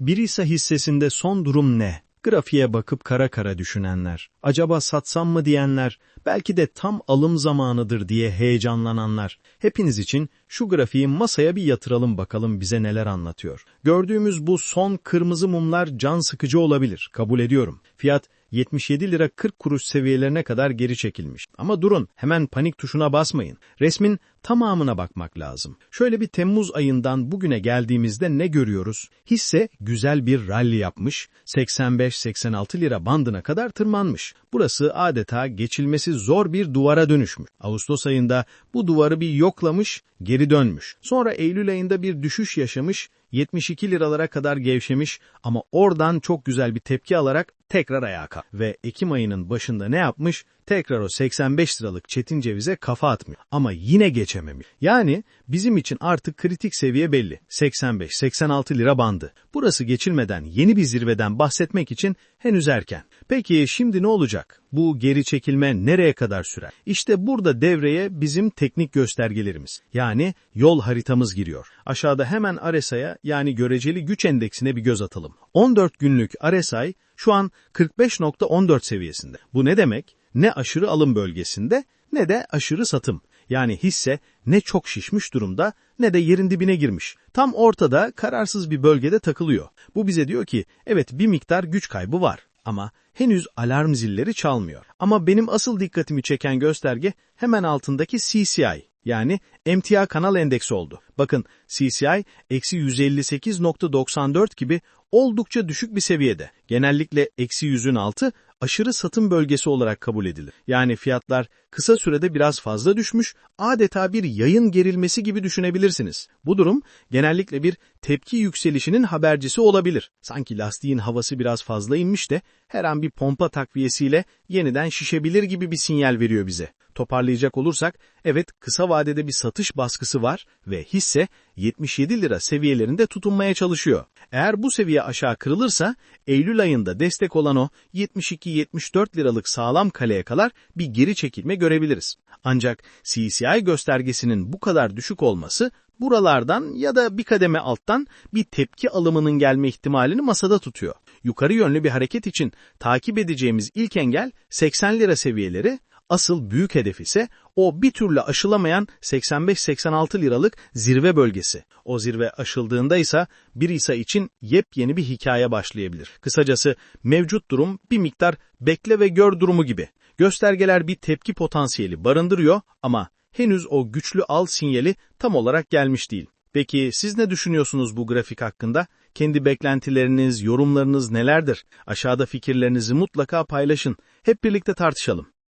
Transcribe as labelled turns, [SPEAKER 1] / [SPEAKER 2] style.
[SPEAKER 1] Birisa hissesinde son durum ne? Grafiğe bakıp kara kara düşünenler, acaba satsam mı diyenler, belki de tam alım zamanıdır diye heyecanlananlar. Hepiniz için şu grafiği masaya bir yatıralım bakalım bize neler anlatıyor. Gördüğümüz bu son kırmızı mumlar can sıkıcı olabilir, kabul ediyorum. Fiyat 77 lira 40 kuruş seviyelerine kadar geri çekilmiş. Ama durun, hemen panik tuşuna basmayın. Resmin tamamına bakmak lazım. Şöyle bir Temmuz ayından bugüne geldiğimizde ne görüyoruz? Hisse güzel bir rally yapmış, 85-86 lira bandına kadar tırmanmış. Burası adeta geçilmesi zor bir duvara dönüşmüş. Ağustos ayında bu duvarı bir yoklamış, geri dönmüş. Sonra Eylül ayında bir düşüş yaşamış, 72 liralara kadar gevşemiş ama oradan çok güzel bir tepki alarak tekrar ayağa kalk. Ve Ekim ayının başında ne yapmış? Tekrar o 85 liralık çetin cevize kafa atmıyor. Ama yine geçememiş. Yani bizim için artık kritik seviye belli. 85-86 lira bandı. Burası geçilmeden yeni bir zirveden bahsetmek için henüz erken. Peki şimdi ne olacak? Bu geri çekilme nereye kadar sürer? İşte burada devreye bizim teknik göstergelerimiz. Yani yol haritamız giriyor. Aşağıda hemen RSI'ya yani göreceli güç endeksine bir göz atalım. 14 günlük RSI şu an 45.14 seviyesinde. Bu ne demek? Ne aşırı alım bölgesinde ne de aşırı satım. Yani hisse ne çok şişmiş durumda ne de yerin dibine girmiş. Tam ortada kararsız bir bölgede takılıyor. Bu bize diyor ki evet bir miktar güç kaybı var ama henüz alarm zilleri çalmıyor. Ama benim asıl dikkatimi çeken gösterge hemen altındaki CCI yani MTA kanal endeksi oldu. Bakın CCI eksi 158.94 gibi oldukça düşük bir seviyede. Genellikle eksi 100'ün altı aşırı satım bölgesi olarak kabul edilir. Yani fiyatlar kısa sürede biraz fazla düşmüş, adeta bir yayın gerilmesi gibi düşünebilirsiniz. Bu durum genellikle bir tepki yükselişinin habercisi olabilir. Sanki lastiğin havası biraz fazla inmiş de her an bir pompa takviyesiyle yeniden şişebilir gibi bir sinyal veriyor bize. Toparlayacak olursak, evet kısa vadede bir satış baskısı var ve hisse 77 lira seviyelerinde tutunmaya çalışıyor. Eğer bu seviye aşağı kırılırsa, Eylül ayında destek olan o 72-74 liralık sağlam kaleye kadar bir geri çekilme görebiliriz. Ancak CCI göstergesinin bu kadar düşük olması, buralardan ya da bir kademe alttan bir tepki alımının gelme ihtimalini masada tutuyor. Yukarı yönlü bir hareket için takip edeceğimiz ilk engel 80 lira seviyeleri Asıl büyük hedef ise o bir türlü aşılamayan 85-86 liralık zirve bölgesi. O zirve aşıldığında ise bir İsa için yepyeni bir hikaye başlayabilir. Kısacası mevcut durum bir miktar bekle ve gör durumu gibi. Göstergeler bir tepki potansiyeli barındırıyor ama henüz o güçlü al sinyali tam olarak gelmiş değil. Peki siz ne düşünüyorsunuz bu grafik hakkında? Kendi beklentileriniz, yorumlarınız nelerdir? Aşağıda fikirlerinizi mutlaka paylaşın. Hep birlikte tartışalım.